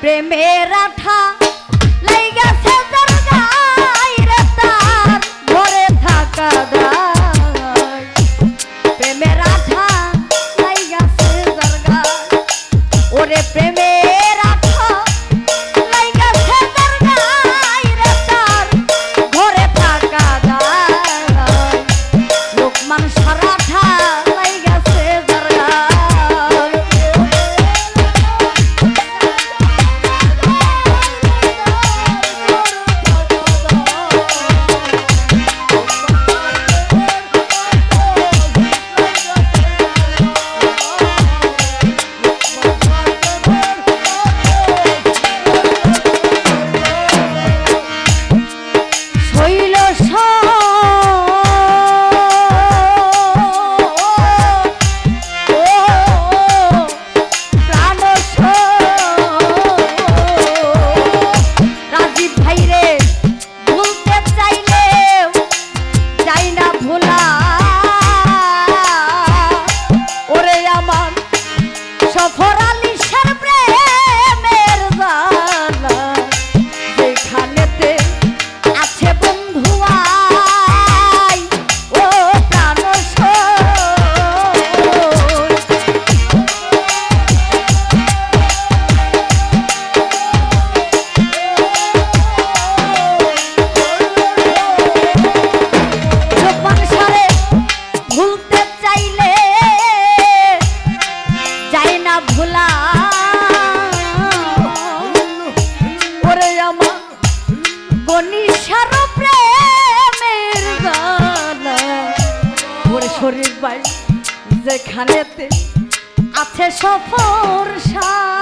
प्रेमेरा था लाइगा সফর সা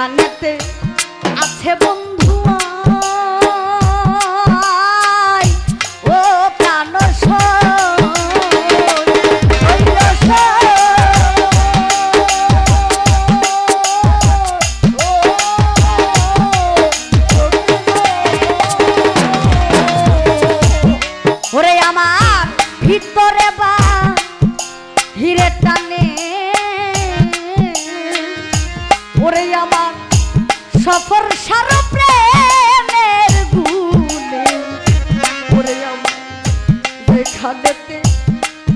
যেখানেতে আছে বন্ধু ও প্রাণ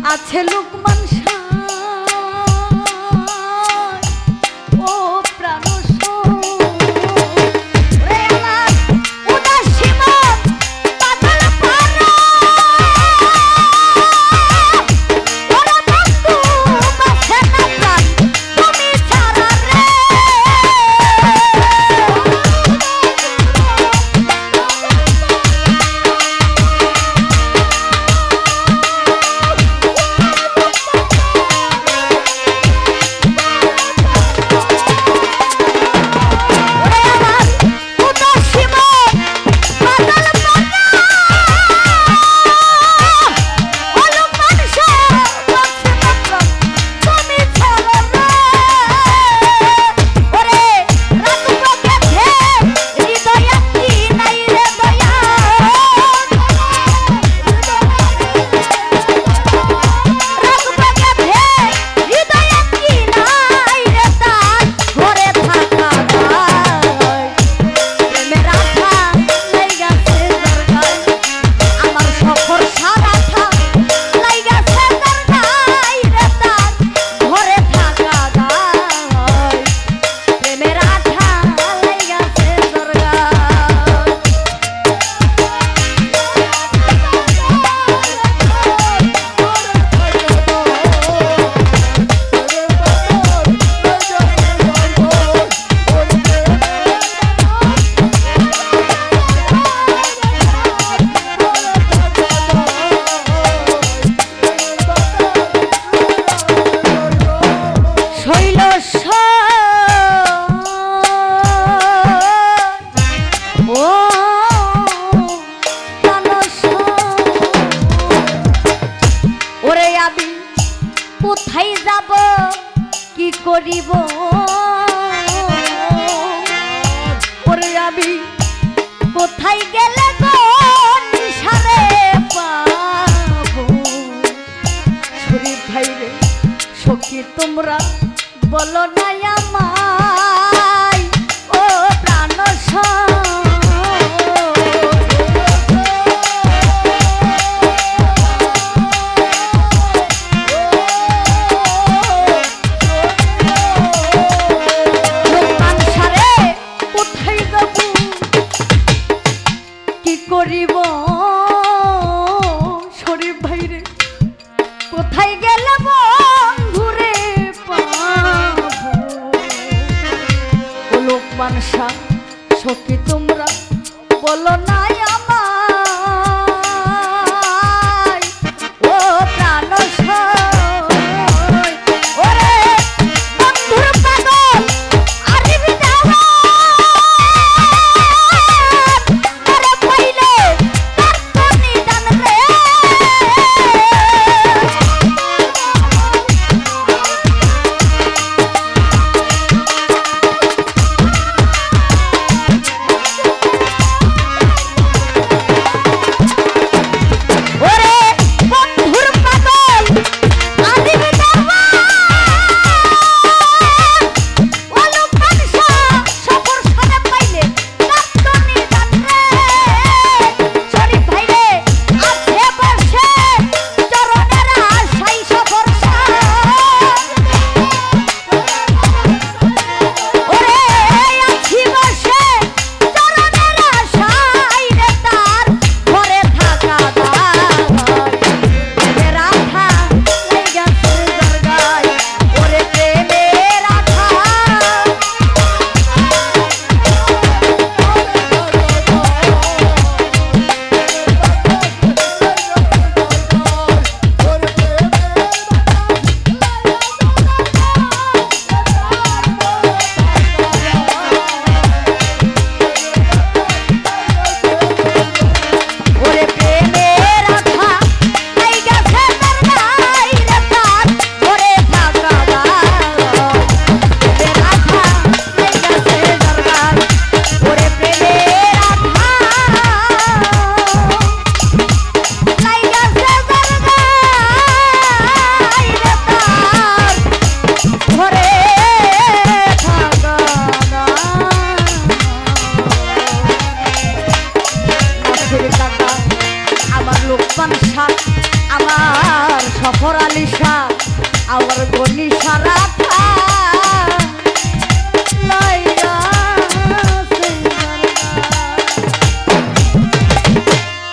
আছে লোকমান কোথায় যাব? কি করিব? পরে আমি কোথায় গেলে গো নিশারে পাবো? ভাই রে সখী তোমরা বলো নাই আমার ও প্রাণ সব নাই